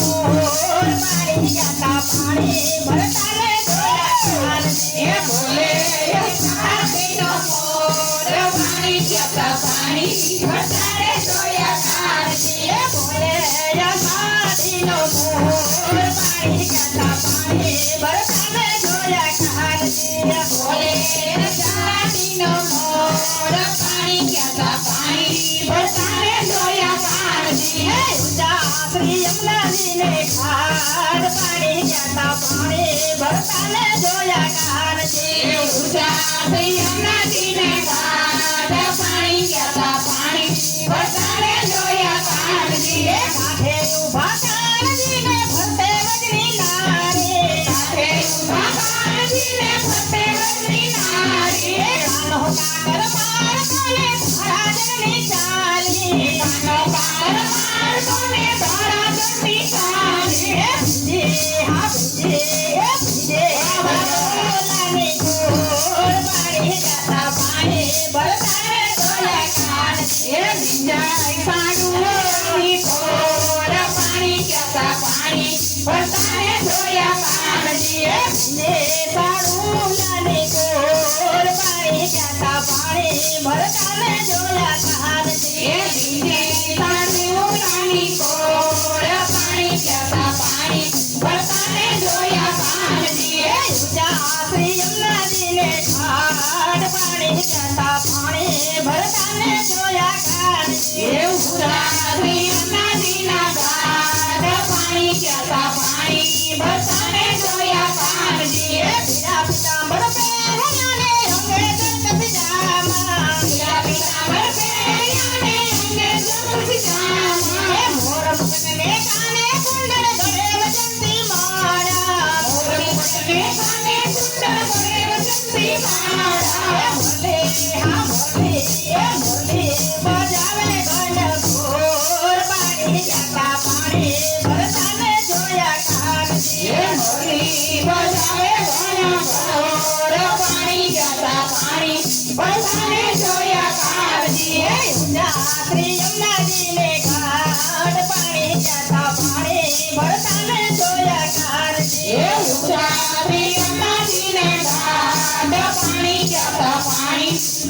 મારી જતા પાણી ભરતા રે તાલે જોયા કાર છે ઉજા પાણી ગયા ને પાડું લાને કોર પાણી ક્યાં તા પાણી ભરતા પાણી જોયા કાળજી હે યમુના શ્રી યમુના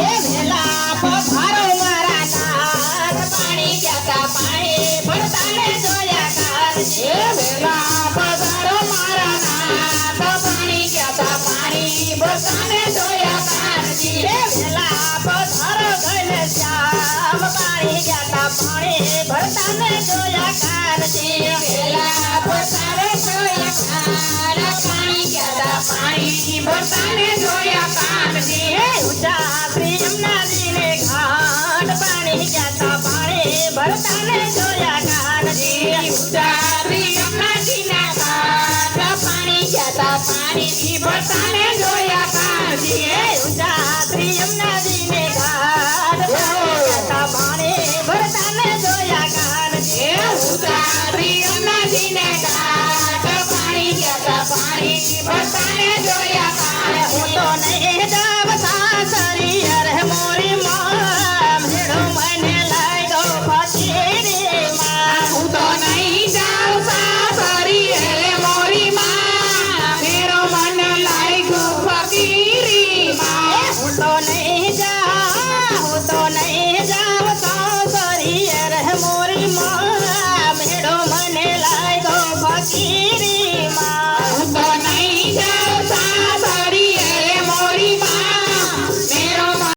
Amen. ભરતાને જોયા પાણી જોયા કાનજી